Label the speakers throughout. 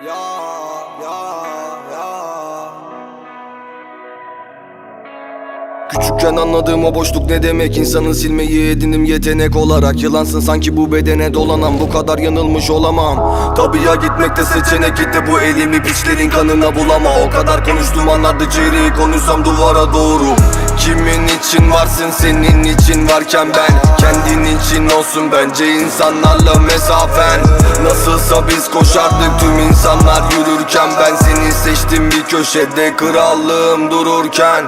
Speaker 1: Ya Küçükken anladığım o boşluk ne demek? İnsanın silmeyi edinim yetenek olarak. Yılansın sanki bu bedene dolanan Bu kadar yanılmış olamam. Tabii ya gitmekte seçenek gitti. Bu elimi piçlerin kanına bulama. O kadar konuştuğum anlarda ciğeri konuşsam duvara doğru. Kimin için varsın senin için varken ben? Kendin için olsun bence insanlarla mesafen. Nasılsa biz koşardık tüm insanlar yürürken. Ben seni seçtim bir köşede krallığım dururken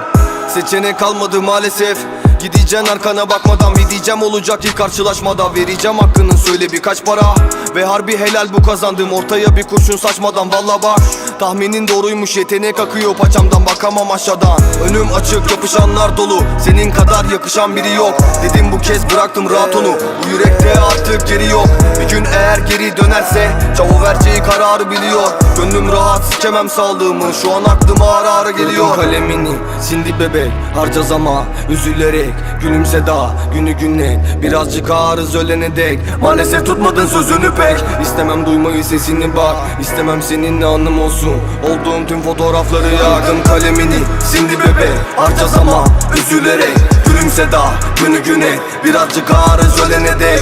Speaker 1: Seçenek kalmadı maalesef. Gideceksin arkana bakmadan bir diyeceğim olacak ilk karşılaşmada Vereceğim hakkının söyle birkaç para. Ve harbi helal bu kazandığım ortaya bir kurşun saçmadan Valla bak. Tahminin doğruymuş yetenek akıyor paçamdan bakamam aşağıdan. Önüm açık yapışanlar dolu senin kadar yakışan biri yok. Dedim bu kez bıraktım rahat onu bu yürekte artık geri yok. Bir gün eğer geri dönerse çavo vereceği kararı biliyor. Gönlüm rahat sikemem sağlığımı. Şu an aklıma ara ara geliyor. kalemini sindi bebek. Harcaz ama üzülerek. Gülümse daha günü günlet Birazcık ağrız ölene dek. Maalesef tutmadın sözünü pek. İstemem duymayı sesini bak. İstemem seninle anım olsun. Olduğum tüm fotoğrafları yaktım kalemini. Sindi bebek harcaz ama üzülerek. Gülümse daha günü güne. Birazcık ağrız ölene dek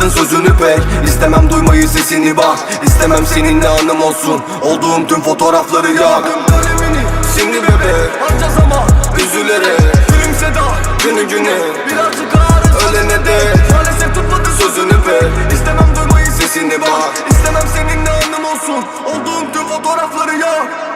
Speaker 1: Tutmadın sözünü pek. İstemem duymayı sesini bak. İstemem seninle anım olsun. Olduğum tüm fotoğrafları yak. Şimdi bebek Anca zaman Üzülerek Gülümse da Günü güne. Birazcık ağrı. Ölene de Maalesef tutmadın sözünü pek. İstemem duymayı sesini bak. İstemem seninle anım olsun. Olduğum tüm fotoğrafları yak.